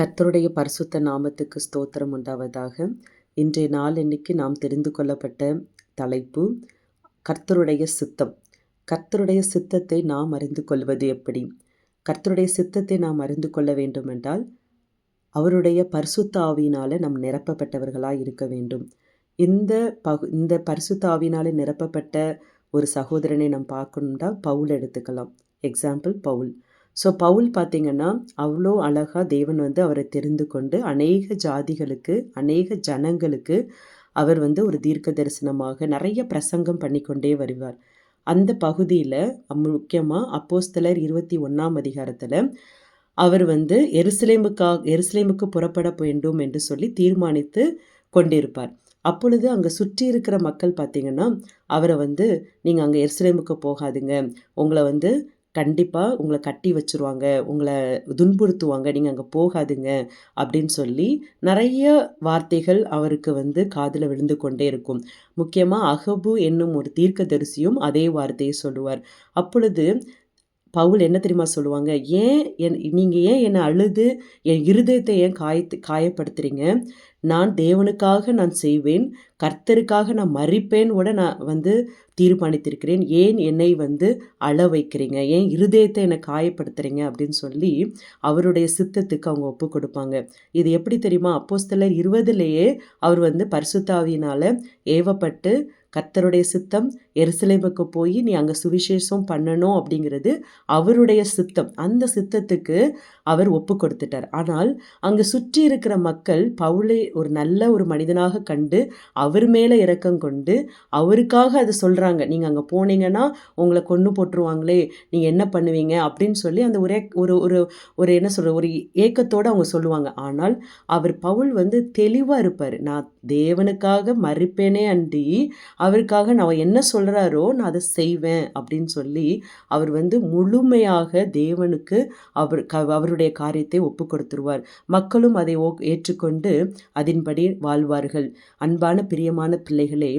கர்த்தருடைய பரிசுத்த நாமத்துக்கு ஸ்தோத்திரம் உண்டாவதாக. இன்றைய நாள் இன்னைக்கு நாம் தெரிந்து கொள்ளப்பட்ட தலைப்பு கர்த்தருடைய சித்தம். கர்த்தருடைய சித்தத்தை நாம் அறிந்து கொள்வது எப்படி? கர்த்தருடைய சித்தத்தை நாம் அறிந்து கொள்ள வேண்டுமென்றால் அவருடைய பரிசுத்த ஆவியினால் நாம் நிரப்பப்பட்டவர்களாக இருக்க வேண்டும். இந்த பகு இந்த பரிசுத்தாவினால் நிரப்பப்பட்ட ஒரு சகோதரனை நாம் பார்க்கணும்னா பவுல் எடுத்துக்கலாம். எக்ஸாம்பிள் பவுல். ஸோ பவுல் பார்த்திங்கன்னா அவ்வளோ அழகாக தேவன் வந்து அவரை தெரிந்து கொண்டு அநேக ஜாதிகளுக்கு அநேக ஜனங்களுக்கு அவர் வந்து ஒரு தீர்க்க தரிசனமாக நிறைய பிரசங்கம் பண்ணிக்கொண்டே வருவார். அந்த பகுதியில் முக்கியமாக அப்போஸ்தலர் இருபத்தி ஒன்றாம் அதிகாரத்தில் அவர் வந்து எருசலேமுக்காக எருசலேமுக்கு புறப்பட வேண்டும் என்று சொல்லி தீர்மானித்து கொண்டிருப்பார். அப்பொழுது அங்கே சுற்றி இருக்கிற மக்கள் பார்த்திங்கன்னா அவரை வந்து நீங்கள் அங்கே எருசலேமுக்கு போகாதுங்க. உங்களை வந்து கண்டிப்பாக உங்களை கட்டி வச்சுருவாங்க உங்களை துன்புறுத்துவாங்க நீங்கள் அங்கே போகாதுங்க அப்படின்னு சொல்லி நிறைய வார்த்தைகள் அவருக்கு வந்து காதில் விழுந்து கொண்டே இருக்கும். முக்கியமாக அகபு என்னும் ஒரு தீர்க்கதரிசியும் அதே வார்த்தையை சொல்லுவார். அப்பொழுது பவுல் என்ன தெரியுமா சொல்லுவாங்க? ஏன் என் நீங்கள் ஏன் என்னை அழுது என் இருதயத்தை ஏன் காயத்து காயப்படுத்துகிறீங்க நான் தேவனுக்காக நான் செய்வேன் கர்த்தருக்காக நான் மறிப்பேன் கூட நான் வந்து தீர்மானித்திருக்கிறேன். ஏன் என்னை வந்து அழ வைக்கிறீங்க ஏன் இருதயத்தை என்னை காயப்படுத்துகிறீங்க அப்படின்னு சொல்லி அவருடைய சித்தத்துக்கு அவங்க ஒப்பு கொடுப்பாங்க. இது எப்படி தெரியுமா? அப்போஸ்தலர் இருபதுலேயே அவர் வந்து பரிசுத்தாவியினால் ஏவப்பட்டு கர்த்தருடைய சித்தம் எருசலேமுக்கு போய் நீ அங்கே சுவிசேஷம் பண்ணணும் அப்படிங்கிறது அவருடைய சித்தம். அந்த சித்தத்துக்கு அவர் ஒப்பு கொடுத்துட்டார். ஆனால் அங்கே சுற்றி இருக்கிற மக்கள் பவுளை ஒரு நல்ல ஒரு மனிதனாக கண்டு அவர் மேலே இறக்கம் கொண்டு அவருக்காக அதை சொல்கிறாங்க நீங்கள் அங்கே போனீங்கன்னா உங்களை கொண்டு போட்டுருவாங்களே நீங்கள் என்ன பண்ணுவீங்க அப்படின்னு சொல்லி அந்த ஒரே ஒரு ஒரு ஒரு என்ன சொல்கிற ஒரு ஏக்கத்தோடு அவங்க சொல்லுவாங்க. ஆனால் அவர் பவுல் வந்து தெளிவாக இருப்பார். நான் தேவனுக்காக மறுப்பேனே அண்டி அவருக்காக நான் என்ன சொல்கிறாரோ நான் அதை செய்வேன் அப்படின்னு சொல்லி அவர் வந்து முழுமையாக தேவனுக்கு அவர் க அவருடைய காரியத்தை ஒப்பு கொடுத்துருவார் மக்களும் அதை ஓ ஏற்றுக்கொண்டு அதன்படி வாழ்வார்கள். அன்பான பிரியமான பிள்ளைகளே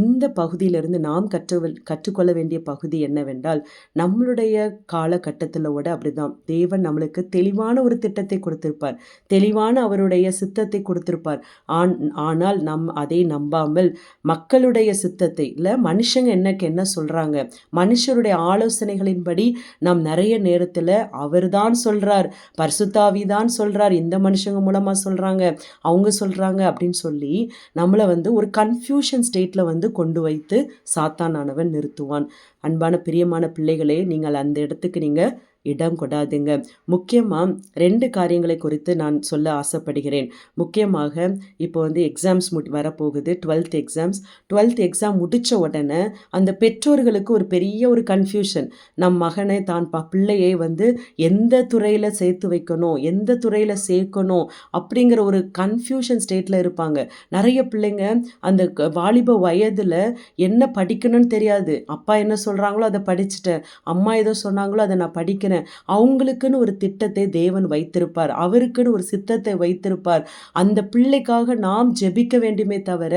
இந்த பகுதியிலிருந்து நாம் கற்று கற்றுக்கொள்ள வேண்டிய பகுதி என்னவென்றால் நம்மளுடைய காலகட்டத்தில் விட அப்படிதான். தேவன் நம்மளுக்கு தெளிவான ஒரு திட்டத்தை கொடுத்திருப்பார். தெளிவான அவருடைய சித்தத்தை கொடுத்திருப்பார். ஆன் ஆனால் நம் அதை நம்பாமல் மக்களுடைய சித்தத்தை இல்லை மனுஷங்க என்னக்கு என்ன சொல்கிறாங்க மனுஷருடைய ஆலோசனைகளின்படி நாம் நிறைய நேரத்தில் அவர் தான் சொல்கிறார் பர்சுத்தாவி தான் சொல்கிறார் இந்த மனுஷங்க மூலமாக சொல்கிறாங்க அவங்க சொல்கிறாங்க அப்படின்னு சொல்லி நம்மளை வந்து ஒரு கன்ஃபியூஷன் ஸ்டேட்டில் வந்து கொண்டு வைத்து சாத்தானானவன் நிறுத்துவான். அன்பான பிரியமான பிள்ளைகளே நீங்கள் அந்த இடத்துக்கு நீங்கள் இடம் கொடாதுங்க. முக்கியமாக ரெண்டு காரியங்களை குறித்து நான் சொல்ல ஆசைப்படுகிறேன். முக்கியமாக இப்போ வந்து எக்ஸாம்ஸ் முடி வரப்போகுது. டுவெல்த் எக்ஸாம்ஸ் டுவெல்த் எக்ஸாம் முடித்த உடனே அந்த பெற்றோர்களுக்கு ஒரு பெரிய ஒரு கன்ஃபியூஷன் நம் மகனை தான் ப பிள்ளையை வந்து எந்த துறையில் சேர்த்து வைக்கணும்? எந்த துறையில் சேர்க்கணும்? அப்படிங்கிற ஒரு கன்ஃபியூஷன் ஸ்டேட்டில் இருப்பாங்க. நிறைய பிள்ளைங்க அந்த வாலிப வயதில் என்ன படிக்கணும்னு தெரியாது. அப்பா என்ன சொல்கிறாங்களோ அதை படிச்சுட்டேன். அம்மா எதோ சொன்னாங்களோ அதை நான் படிக்கிறேன். அவங்களுக்குன்னு ஒரு திட்டத்தை தேவன் வைத்திருப்பார். அவருக்குன்னு ஒரு சித்தத்தை வைத்திருப்பார். அந்த பிள்ளைக்காக நாம் ஜெபிக்க வேண்டுமே தவிர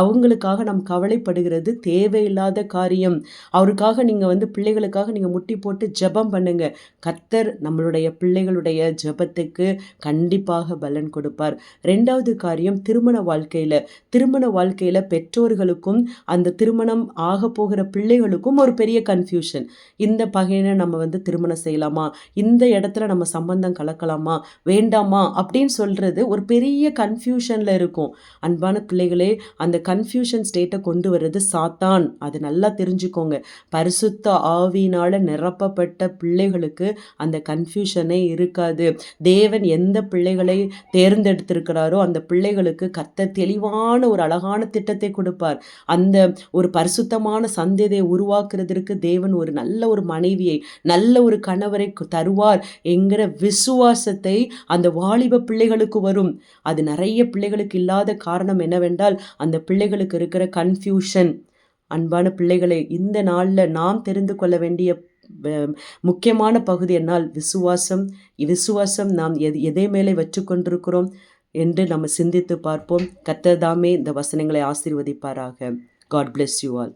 அவங்களுக்காக நாம் கவலைப்படுகிறது தேவையில்லாத காரியம். அவருக்காக நீங்கள் வந்து பிள்ளைகளுக்காக நீங்கள் முட்டி போட்டு ஜெபம் பண்ணுங்க. கத்தர் நம்மளுடைய பிள்ளைகளுடைய ஜெபத்துக்கு கண்டிப்பாக பலன் கொடுப்பார். ரெண்டாவது காரியம் திருமண வாழ்க்கையில். திருமண வாழ்க்கையில் பெற்றோர்களுக்கும் அந்த திருமணம் ஆக போகிற பிள்ளைகளுக்கும் ஒரு பெரிய கன்ஃபியூஷன் இந்த பகையினை நம்ம வந்து திருமணம் செய்ய செய்யலாமா? இந்த இடத்துல நம்ம சம்பந்தம் கலக்கலாமா? வேண்டாமா? அப்படின்னு சொல்கிறது ஒரு பெரிய கன்ஃபியூஷனில் இருக்கும். அன்பான பிள்ளைகளே அந்த கன்ஃபியூஷன் ஸ்டேட்டை கொண்டு வர்றது சாத்தான். அது நல்லா தெரிஞ்சுக்கோங்க. பரிசுத்த ஆவினால் நிரப்பப்பட்ட பிள்ளைகளுக்கு அந்த கன்ஃபியூஷனே இருக்காது. தேவன் எந்த பிள்ளைகளை தேர்ந்தெடுத்திருக்கிறாரோ அந்த பிள்ளைகளுக்கு கத்த தெளிவான ஒரு அழகான திட்டத்தை கொடுப்பார். அந்த ஒரு பரிசுத்தமான சந்ததியை உருவாக்குறதற்கு தேவன் ஒரு நல்ல ஒரு மனைவியை நல்ல ஒரு கணவன் கணவரை தருவார் என்கிற விசுவாசத்தை அந்த வாலிப பிள்ளைகளுக்கு வரும். அது நிறைய பிள்ளைகளுக்கு இல்லாத காரணம் என்னவென்றால் அந்த பிள்ளைகளுக்கு இருக்கிற கன்ஃபியூஷன் அன்பான பிள்ளைகளை இந்த நாளில் நாம் தெரிந்து கொள்ள வேண்டிய முக்கியமான பகுதி என்னால் விசுவாசம். விசுவாசம் நாம் எது எதை மேலே வச்சு கொண்டிருக்கிறோம் என்று நம்ம சிந்தித்து பார்ப்போம். கத்ததாமே இந்த வசனங்களை ஆசீர்வதிப்பாராக. God bless you all